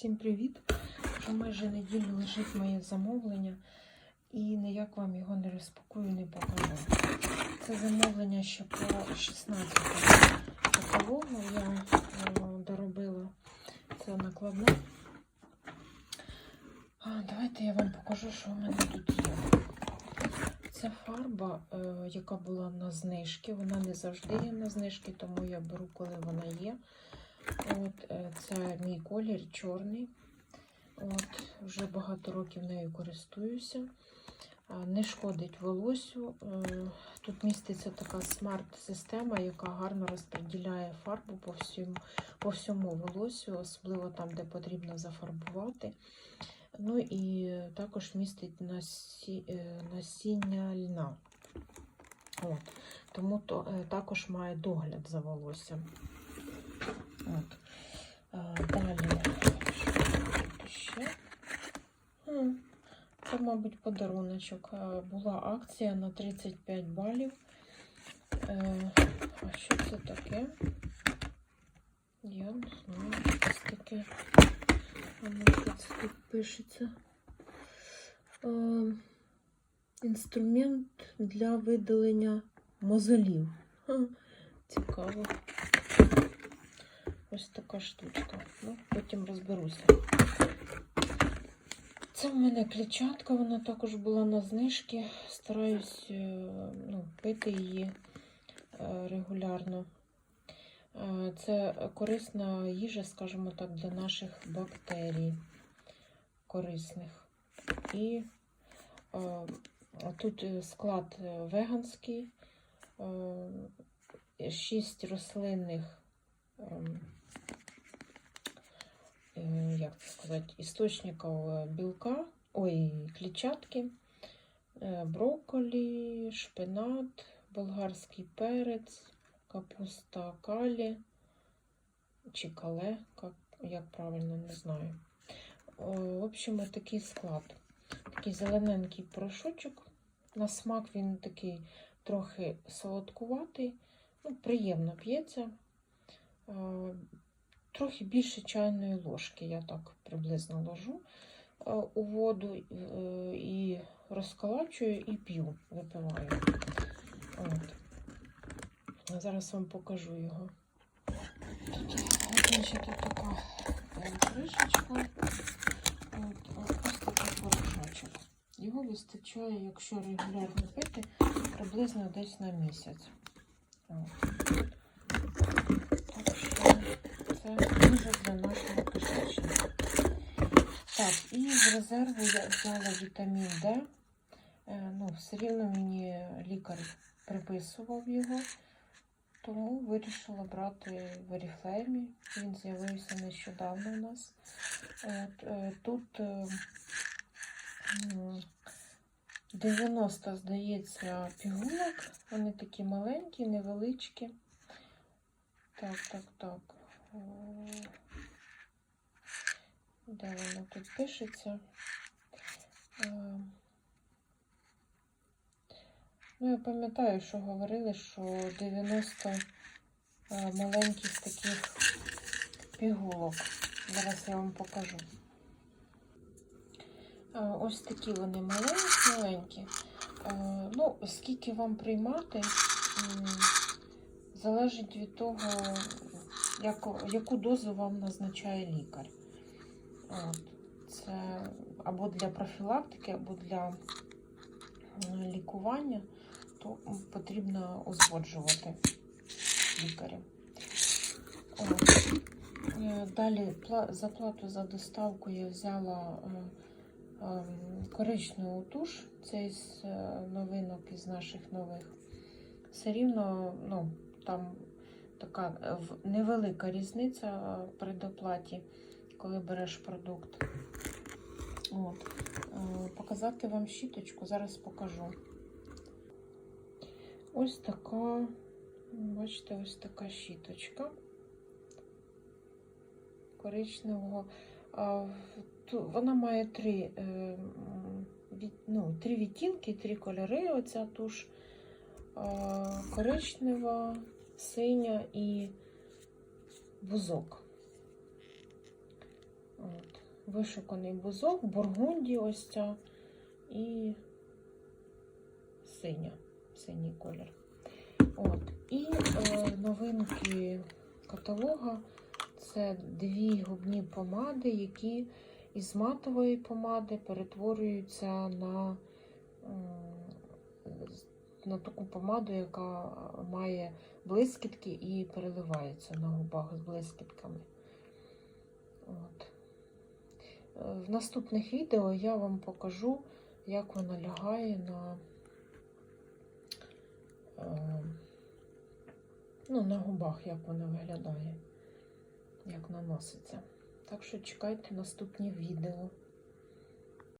Всім привіт! Вже майже неділю лежить моє замовлення і ніяк вам його не розпакую, не покажу. Це замовлення ще по 16 каталогу. Я е, доробила це накладне. Давайте я вам покажу, що в мене тут є. Це фарба, е, яка була на знижці. Вона не завжди є на знижці, тому я беру, коли вона є. От, е, це мій колір чорний. От, Вже багато років нею користуюся. Не шкодить волосю. Е, Тут міститься така смарт-система, яка гарно розподіляє фарбу по всьому, по всьому волосю, особливо там, де потрібно зафарбувати. Ну і також містить насі... е, насіння льна. От. Тому то, е, також має догляд за волоссям. От. Далі. Ще? Це, мабуть, подаруночок. Була акція на 35 балів. Е, А що це таке? Я не знаю, що це таке. Це тут пишеться? Інструмент для видалення мозолів. Цікаво. Ось така штучка. Ну, потім розберуся. Це в мене клітчатка, вона також була на знижці. Стараюсь е, ну, пити її е, регулярно. Е, Це корисна їжа, скажімо так, для наших бактерій корисних. І тут склад веганський, 6 рослинних. Е, як це сказати, істочників е, білка, ой, клітчатки, е, брокколі, шпинат, болгарський перець, капуста калі чи кале, як, як правильно, не знаю. В общем, такий склад. Такий зелененький порошочок. На смак він такий трохи солодкуватий, ну, приємно п'ється. Трохи більше чайної ложки, я так приблизно ложу е, у воду е, і розколачую і п'ю, випиваю. От. Зараз вам покажу його. Тут, значить, тут така е, кришечка. От, ось такий порошочок. Його вистачає, якщо регулярно пити, приблизно десь на місяць. От. Це дуже для нашого кишечника. Так, і з резерву я взяла вітамін Д. Е, Ну, все рівно мені лікар приписував його, тому вирішила брати в Oriflame. Він з'явився нещодавно у нас. Е, Тут е, 90, здається, пігулок. Вони такі маленькі, невеличкі. Так, так, так. Де воно тут пишеться? Е, Ну, я пам'ятаю, що говорили, що 90 е, маленьких таких пігулок. Зараз я вам покажу. Е, Ось такі вони маленькі, маленькі. Ну, скільки вам приймати, залежить від того, яку, яку дозу вам назначає лікар. От. Це або для профілактики, або для лікування, то потрібно узгоджувати лікаря. От. Е, Далі пла- за плату за доставку я взяла е, ем, коричневу туш. Це із е, новинок із наших нових. Все рівно, ну, там така е, невелика різниця е, при доплаті, коли береш продукт. От. Е, Показати вам щіточку, зараз покажу. Ось така, бачите, ось така щіточка коричневого. Вона має три, ну, три відтінки, три кольори. Оця туш коричнева, синя і бузок. От. вишуканий бузок, бургунді ось ця і синя, синій колір. От. І е, новинки каталога це дві губні помади, які із матової помади перетворюються на, на таку помаду, яка має блискітки і переливається на губах з блискітками. От. Е, В наступних відео я вам покажу, як вона лягає на, е, ну, на губах, як вона виглядає, як наноситься. Так що чекайте наступні відео.